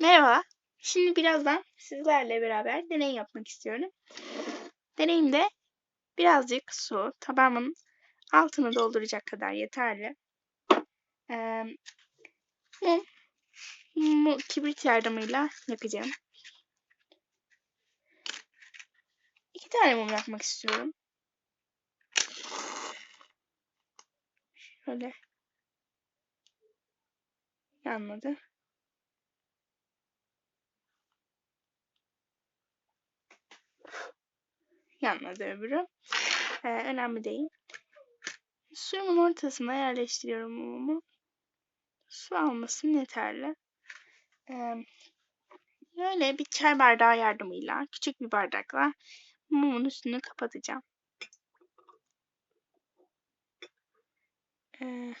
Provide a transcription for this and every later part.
Merhaba. Şimdi birazdan sizlerle beraber deney yapmak istiyorum. Deneyimde birazcık su, tabağımın altını dolduracak kadar yeterli. Ee, mum, mumu kibrit yardımıyla yakacağım. İki tane mum yakmak istiyorum. Şöyle. Yanmadı. Yanmadı öbürü. Ee, önemli değil. Suyumun ortasına yerleştiriyorum mumumu. Su almasın yeterli. Ee, böyle bir çay bardağı yardımıyla, küçük bir bardakla mumun üstünü kapatacağım. Ee,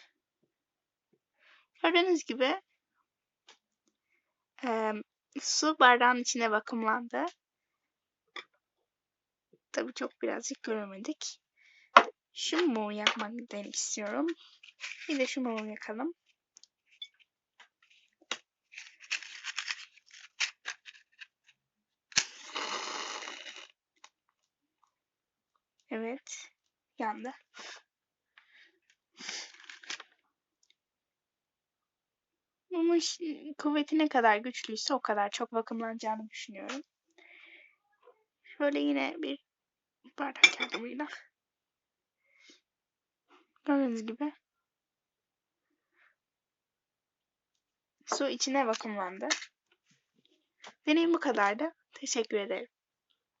gördüğünüz gibi e, su bardağın içine vakumlandı. Tabii çok birazcık göremedik. Şu mumu yakmak demek istiyorum. Bir de şu mumu yakalım. Evet. Yandı. Mumun kuvveti ne kadar güçlüyse o kadar çok vakumlanacağını düşünüyorum. Şöyle yine bir bardak yardımıyla gördüğünüz gibi su içine vakumlandı. Deneyim bu kadardı. Teşekkür ederim.